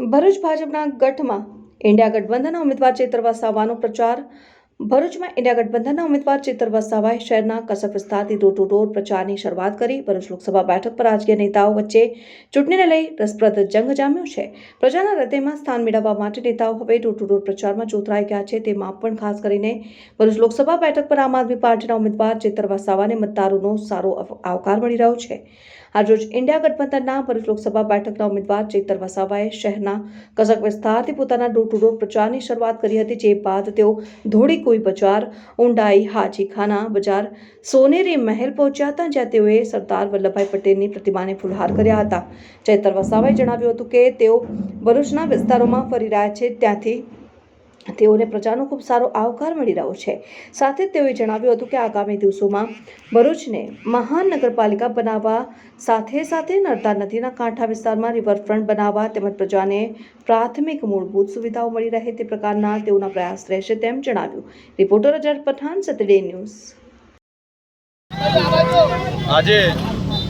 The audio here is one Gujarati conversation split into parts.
ભરૂચ ભાજપના ગઢમાં ઇન્ડિયા ગઠબંધનના ઉમેદવાર ચેતર વસાવાનો પ્રચાર. ભરૂચમાં ઇન્ડિયા ગઠબંધનના ઉમેદવાર ચેતર વસાવાએ શહેરના કસબ વિસ્તારથી ડોર ટુ ડોર પ્રચારની શરૂઆત કરી. ભરૂચ લોકસભા બેઠક પર રાજકીય નેતાઓ વચ્ચે ચૂંટણીને લઈ રસપ્રદ જંગ જામ્યો છે. પ્રજાના હૃદયમાં સ્થાન મેળવવા માટે નેતાઓ હવે ડોર ટુ ડોર પ્રચારમાં જોતરાઈ ગયા છે. તેમાં પણ ખાસ કરીને ભરૂચ લોકસભા બેઠક પર આમ આદમી પાર્ટીના ઉમેદવાર ચેતર વસાવાને મતદારોનો સારો આવકાર મળી રહ્યો છે. આજરોજ ઇન્ડિયા ગઠબંધનના ભરૂચ લોકસભા બેઠકના ઉમેદવાર ચેતર વસાવાએ શહેરના કસક વિસ્તારથી પોતાના ડોર ટુ ડોર પ્રચારની શરૂઆત કરી હતી, જે બાદ તેઓ ધોળીકુઈ બજાર, ઊંડાઈ, હાજીખાના બજાર, સોનેરી મહેલ પહોંચ્યા હતા, જ્યાં તેઓએ સરદાર વલ્લભભાઈ પટેલની પ્રતિમાને ફુલહાર કર્યા હતા. ચેતર વસાવાએ જણાવ્યું હતું કે તેઓ ભરૂચના વિસ્તારોમાં ફરી રહ્યા છે, ત્યાંથી તેઓને પ્રજાનો ખૂબ સારો આવકાર મળી રહ્યો છે. સાથે જ તેઓએ જણાવ્યું હતું કે આગામી દિવસોમાં ભરૂચને મહાન નગરપાલિકા બનાવવા, સાથે સાથે નર્મદા નદીના કાંઠા વિસ્તારમાં રિવરફ્રન્ટ બનાવવા તેમજ પ્રજાને પ્રાથમિક મૂળભૂત સુવિધાઓ મળી રહે તે પ્રકારના તેઓના પ્રયાસ રહેશે તેમ જણાવ્યું. Reporter Azhar Pathan Saturday news આજે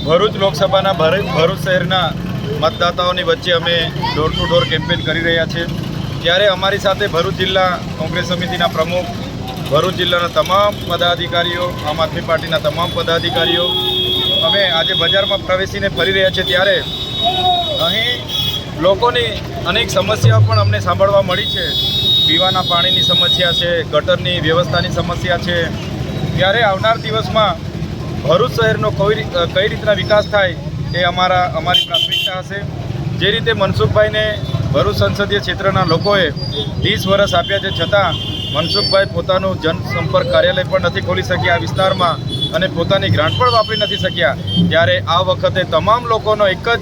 ભરૂચ લોકસભાના ભરૂ- ભરૂચ શહેરના મતદાતાઓની વચ્ચે અમે ડોર ટુ ડોર કેમ્પેન કરી રહ્યા છીએ. ત્યારે અમારી સાથે ભરૂચ જિલ્લા કોંગ્રેસ સમિતિના પ્રમુખ, ભરૂચ જિલ્લાના તમામ પદાધિકારીઓ, આમ આદમી પાર્ટીના તમામ પદાધિકારીઓ, અમે આજે બજારમાં પ્રવેશીને ફરી રહ્યા છીએ ત્યારે અહીં લોકોની અનેક સમસ્યાઓ પણ અમને સાંભળવા મળી છે. પીવાના પાણીની સમસ્યા છે, ગટરની વ્યવસ્થાની સમસ્યા છે. ત્યારે આવનાર દિવસમાં ભરૂચ શહેરનો કઈ કઈ રીતના વિકાસ થાય એ અમારા, અમારી પ્રાથમિકતા હશે. જે રીતે મનસુખભાઈને ભરૂચ સંસદીય ક્ષેત્રના લોકોએ ત્રીસ વર્ષ આપ્યા છે છતાં મનસુખભાઈ પોતાનું જનસંપર્ક કાર્યાલય પણ નથી ખોલી શક્યા આ વિસ્તારમાં અને પોતાની ગ્રાન્ટ પણ વાપરી નથી શક્યા. ત્યારે આ વખતે તમામ લોકોનો એક જ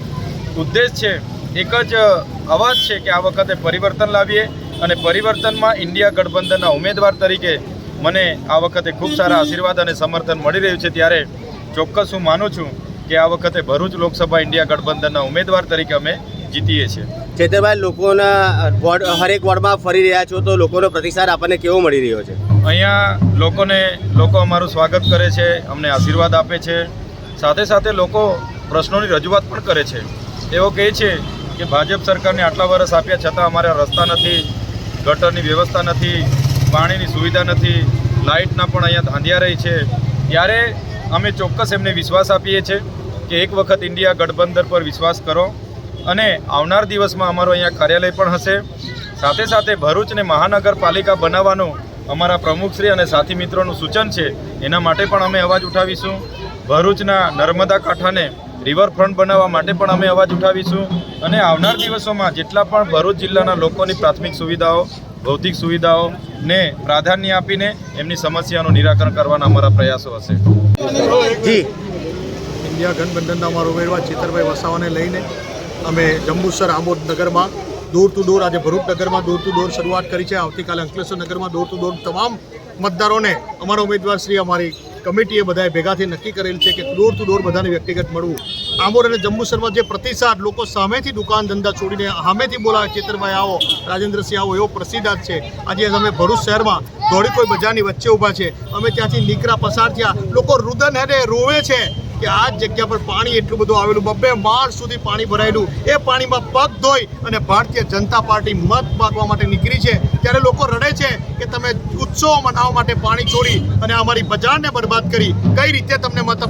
ઉદ્દેશ છે, એક જ અવાજ છે કે આ વખતે પરિવર્તન લાવીએ અને પરિવર્તનમાં ઇન્ડિયા ગઠબંધનના ઉમેદવાર તરીકે મને આ વખતે ખૂબ સારા આશીર્વાદ અને સમર્થન મળી રહ્યું છે. ત્યારે ચોક્કસ હું માનું છું કે આ વખતે ભરૂચ લોકસભા ઇન્ડિયા ગઠબંધનના ઉમેદવાર તરીકે અમે જીતીએ છીએ. ચેતરભાઈ લોકોના વોર્ડ હરેક વોર્ડમાં ફરી રહ્યા છો તો લોકોનો પ્રતિસાદ આપણને કેવો મળી રહ્યો છે? અહીંયા લોકોને લોકો અમારું સ્વાગત કરે છે અમને આશીર્વાદ આપે છે. સાથે સાથે લોકો પ્રશ્નોની રજૂઆત પણ કરે છે. તેઓ કહે છે કે ભાજપ સરકારને આટલા વર્ષ આપ્યા છતાં અમારા રસ્તા નથી ગટરની વ્યવસ્થા નથી પાણીની સુવિધા નથી લાઇટના પણ અહીંયા ધાંધિયા રહી છે. ત્યારે અમે ચોક્કસ એમને વિશ્વાસ આપીએ છીએ કે એક વખત ઇન્ડિયા ગઠબંધન પર વિશ્વાસ કરો. અને આવનાર દિવસમાં અમારું અહીંયા કાર્યાલય પણ હશે. સાથે સાથે ભરૂચને મહાનગરપાલિકા બનાવવાનું અમારા પ્રમુખશ્રી અને સાથી મિત્રોનું સૂચન છે એના માટે પણ અમે અવાજ ઉઠાવીશું. ભરૂચના નર્મદા કાંઠાને રિવરફ્રન્ટ બનાવવા માટે પણ અમે અવાજ ઉઠાવીશું. અને આવનાર દિવસોમાં જેટલા પણ ભરૂચ જિલ્લાના લોકોની પ્રાથમિક સુવિધાઓ ભૌતિક સુવિધાઓને પ્રાધાન્ય આપીને એમની સમસ્યાનું નિરાકરણ કરવાના અમારા પ્રયાસો હશે. જી. ઇન્ડિયા ગઠબંધનના અમારા ઉમેદવાર ચેતરભાઈ વસાવાને લઈને અમે જંબુસર આમોદ નગરમાં દૂર ટુ ડોર આજે ભરૂચ નગરમાં ડોર ટુ ડોર શરૂઆત કરી છે. આવતીકાલે અંકલેશ્વર નગરમાં ડોર ટુ ડોર તમામ મતદારોને અમારા ઉમેદવાર શ્રી, અમારી કમિટીએ બધાએ ભેગાથી નક્કી કરેલ છે કે ડોર ટુ ડોર બધાને વ્યક્તિગત મળવું. આમોર અને જંબુસરમાં જે પ્રતિસાદ લોકો સામેથી દુકાન ધંધા છોડીને સામેથી બોલાવે ચેતરભાઈ આવો, રાજેન્દ્રસિંહ આવો, એવો પ્રસિદ્ધ છે. આજે અમે ભરૂચ શહેરમાં ધોળીકોઈ બજારની વચ્ચે ઊભા છે. અમે ત્યાંથી નીકળા પસાર થયા. લોકો રુદન હેડે રોવે છે. કે આ જગ્યા પર પાણી એટલું બધું આવેલું, બબ્બે માળ સુધી પાણી ભરાયેલું. એ પાણીમાં પગ ધોઈ અને ભારતીય જનતા પાર્ટી મત માગવા માટે નીકળી છે. ત્યારે લોકો રડે છે તમે ઉત્સવ મનાવવા માટે પાણી છોડી અને અમારી બજારને બરબાદ કરી, કઈ રીતે તમને મત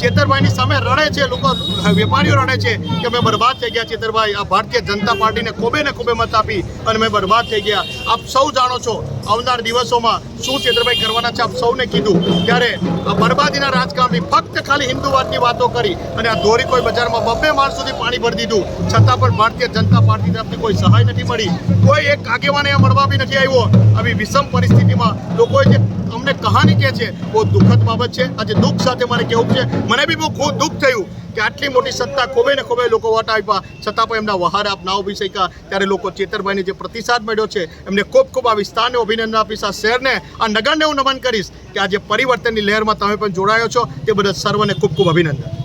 ચેતરભાઈની સામે રડે છે, લોકો, વેપારીઓ રડે છે કે અમે બરબાદ થઈ ગયા, ચેતરભાઈ, આ ભારતીય જનતા પાર્ટીને ખૂબે ને ખૂબે મત આપી અને અમે બરબાદ થઈ ગયા. આપ સૌ જાણો છો, આવનાર દિવસોમાં શું ચેતરભાઈ કરવાના છે, આપ સૌને કીધું. ત્યારે આ બરબાદીના રાજકારણની ફક્ત ખાલી હિન્દુવાદની વાતો કરી અને આ ધોરી કોઈ બજારમાં બબ્બે માળ સુધી પાણી ભરી દીધું. છતાં પણ ભારતીય જનતા પાર્ટી તરફથી કોઈ સહાય નથી મળી. કોઈ એક આગેવાને મળવા બી નથી આવ્યો. આવી વિષમ પરિસ્થિતિમાં લોકોએ જે અમને કહાની કહે છે, બહુ દુઃખદ બાબત છે. આજે દુઃખ સાથે મારે કહેવું છે. મને બી બહુ ખૂબ દુઃખ થયું કે આટલી મોટી સત્તા ખોબે ને ખોબે લોકો વોટ આપ્યા. છતાં પણ એમના વહાર આપ ના ઊભી શક્યા. ત્યારે લોકો ચેતરભાઈને જે પ્રતિસાદ મળ્યો છે, એમને ખૂબ ખૂબ આ વિસ્તારને અભિનંદન આપીશ. આ શહેરને, આ નગરને હું નમન કરીશ કે આજે પરિવર્તનની લહેરમાં તમે પણ જોડાયો છો, તે બદલ સર્વને ખૂબ ખૂબ અભિનંદન.